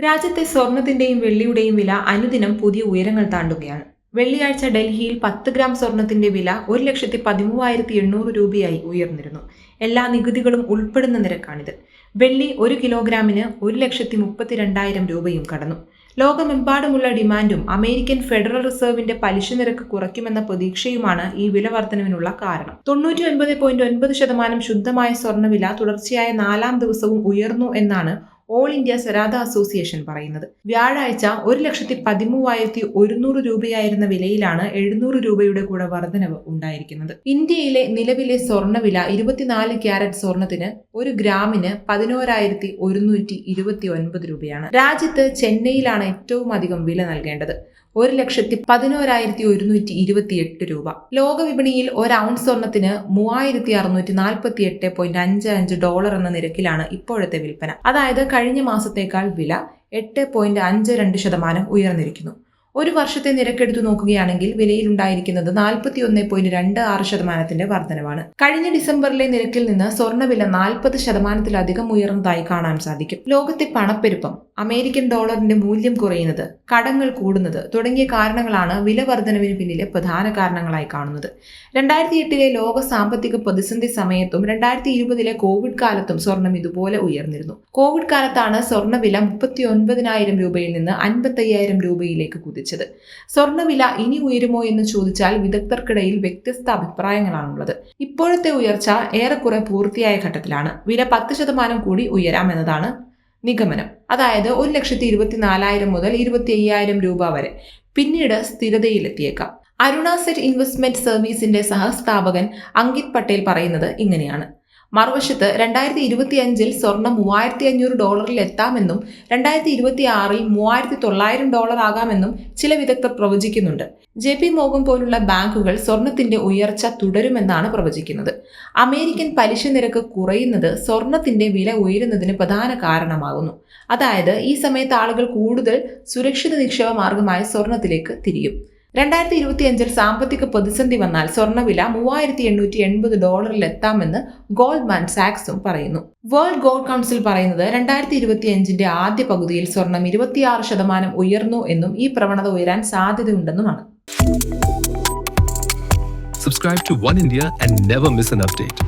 രാജ്യത്തെ സ്വർണത്തിന്റെയും വെള്ളിയുടെയും വില അനുദിനം പുതിയ ഉയരങ്ങൾ താണ്ടുകയാണ്. വെള്ളിയാഴ്ച ഡൽഹിയിൽ പത്ത് ഗ്രാം സ്വർണത്തിന്റെ വില ഒരു ലക്ഷത്തി പതിമൂവായിരത്തി എണ്ണൂറ് രൂപയായി ഉയർന്നിരുന്നു. എല്ലാ നികുതികളും ഉൾപ്പെടുന്ന നിരക്കാണിത്. വെള്ളി ഒരു കിലോഗ്രാമിന് ഒരു ലക്ഷത്തി മുപ്പത്തിരണ്ടായിരം രൂപയും കടന്നു. ലോകമെമ്പാടുമുള്ള ഡിമാൻഡും അമേരിക്കൻ ഫെഡറൽ റിസർവിന്റെ പലിശ നിരക്ക് കുറയ്ക്കുമെന്ന പ്രതീക്ഷയുമാണ് ഈ വില വർധനവിനുള്ള കാരണം. തൊണ്ണൂറ്റി ഒൻപത് പോയിന്റ് ഒൻപത് ശതമാനം ശുദ്ധമായ സ്വർണവില തുടർച്ചയായ നാലാം ദിവസവും ഉയർന്നു എന്നാണ് ഓൾ ഇന്ത്യ സ്വരാത അസോസിയേഷൻ പറയുന്നത്. വ്യാഴാഴ്ച ഒരു ലക്ഷത്തി പതിമൂവായിരത്തി ഒരുന്നൂറ് രൂപയായിരുന്ന വിലയിലാണ് എഴുന്നൂറ് രൂപയുടെ കൂടെ വർധനവ് ഉണ്ടായിരിക്കുന്നത്. ഇന്ത്യയിലെ നിലവിലെ സ്വർണവില ഇരുപത്തിനാല് ക്യാരറ്റ് സ്വർണത്തിന് ഒരു ഗ്രാമിന് പതിനോരായിരത്തി ഒരുന്നൂറ്റി ഇരുപത്തി ഒൻപത് രൂപയാണ്. രാജ്യത്ത് ചെന്നൈയിലാണ് ഏറ്റവും അധികം വില നൽകേണ്ടത്. ഒരു ലക്ഷത്തി പതിനോരായിരത്തി ഒരുന്നൂറ്റി ഇരുപത്തി എട്ട് രൂപ ലോകവിപണിയിൽ ഒരു ഔൺസ് സ്വർണത്തിന് മൂവായിരത്തി അറുന്നൂറ്റി നാൽപ്പത്തി എട്ട് പോയിന്റ് അഞ്ച് അഞ്ച് ഡോളർ എന്ന നിരക്കിലാണ് ഇപ്പോഴത്തെ വിൽപ്പന. അതായത് കഴിഞ്ഞ മാസത്തേക്കാൾ വില എട്ട് പോയിന്റ് അഞ്ച് രണ്ട് ശതമാനം ഉയർന്നിരിക്കുന്നു. ഒരു വർഷത്തെ നിരക്കെടുത്തു നോക്കുകയാണെങ്കിൽ വിലയിലുണ്ടായിരിക്കുന്നത് നാൽപ്പത്തി ഒന്ന് പോയിന്റ് രണ്ട് ആറ് ശതമാനത്തിന്റെ വർധനവാണ്. കഴിഞ്ഞ ഡിസംബറിലെ നിരക്കിൽ നിന്ന് സ്വർണവില നാൽപ്പത് ശതമാനത്തിലധികം ഉയർന്നതായി കാണാൻ സാധിക്കും. ലോകത്തെ പണപ്പെരുപ്പം അമേരിക്കൻ ഡോളറിന്റെ മൂല്യം കുറയുന്നത് കടങ്ങൾ കൂടുന്നത് തുടങ്ങിയ കാരണങ്ങളാണ് വില വർധനവിന് പിന്നിലെ പ്രധാന കാരണങ്ങളായി കാണുന്നത്. രണ്ടായിരത്തി എട്ടിലെ ലോക സാമ്പത്തിക പ്രതിസന്ധി സമയത്തും രണ്ടായിരത്തി ഇരുപതിലെ കോവിഡ് കാലത്തും സ്വർണം ഇതുപോലെ ഉയർന്നിരുന്നു. കോവിഡ് കാലത്താണ് സ്വർണവില മുപ്പത്തി ഒൻപതിനായിരം രൂപയിൽ നിന്ന് അൻപത്തി രൂപയിലേക്ക് രൂപയിലേക്ക് കുതിച്ചത് സ്വർണവില ഇനി ഉയരുമോ എന്ന് ചോദിച്ചാൽ വിദഗ്ധർക്കിടയിൽ വ്യത്യസ്ത അഭിപ്രായങ്ങളാണുള്ളത്. ഇപ്പോഴത്തെ ഉയർച്ച ഏറെക്കുറെ പൂർത്തിയായ ഘട്ടത്തിലാണ്. വില പത്ത് ശതമാനം കൂടി ഉയരാമെന്നതാണ് നിഗമനം. അതായത് ഒരു ലക്ഷത്തി ഇരുപത്തിനാലായിരം മുതൽ ഇരുപത്തി അയ്യായിരം രൂപ വരെ. പിന്നീട് സ്ഥിരതയിലെത്തിയേക്കാം. അരുണാസെറ്റ് ഇൻവെസ്റ്റ്മെന്റ് സർവീസിന്റെ സഹസ്ഥാപകൻ അങ്കിത് പട്ടേൽ പറയുന്നത് ഇങ്ങനെയാണ്. മറുവശത്ത് രണ്ടായിരത്തി ഇരുപത്തി അഞ്ചിൽ സ്വർണം മൂവായിരത്തി അഞ്ഞൂറ് ഡോളറിൽ എത്താമെന്നും രണ്ടായിരത്തി ഇരുപത്തി ആറിൽ മൂവായിരത്തി തൊള്ളായിരം ഡോളർ ആകാമെന്നും ചില വിദഗ്ധർ പ്രവചിക്കുന്നുണ്ട്. ജെ പി മോഗൻ പോലുള്ള ബാങ്കുകൾ സ്വർണത്തിന്റെ ഉയർച്ച തുടരുമെന്നാണ് പ്രവചിക്കുന്നത്. അമേരിക്കൻ പലിശ നിരക്ക് കുറയുന്നത് സ്വർണത്തിന്റെ വില ഉയരുന്നതിന് പ്രധാന കാരണമാകുന്നു. അതായത് ഈ സമയത്ത് ആളുകൾ കൂടുതൽ സുരക്ഷിത നിക്ഷേപ മാർഗമായ സ്വർണത്തിലേക്ക് തിരിയും. രണ്ടായിരത്തി ഇരുപത്തി അഞ്ചിൽ സാമ്പത്തിക പ്രതിസന്ധി വന്നാൽ സ്വർണവില മൂവായിരത്തി എണ്ണൂറ്റി എൺപത് ഡോളറിൽ എത്താമെന്ന് ഗോൾഡ്മാൻ സാക്സും പറയുന്നു വേൾഡ് ഗോൾഡ് കൗൺസിൽ പറയുന്നത് രണ്ടായിരത്തി ഇരുപത്തി അഞ്ചിന്റെ ആദ്യ പകുതിയിൽ സ്വർണം ഇരുപത്തിയാറ് ശതമാനം ഉയർന്നു എന്നും ഈ പ്രവണത ഉയരാൻ സാധ്യതയുണ്ടെന്നുമാണ് Subscribe to One India and never miss an update.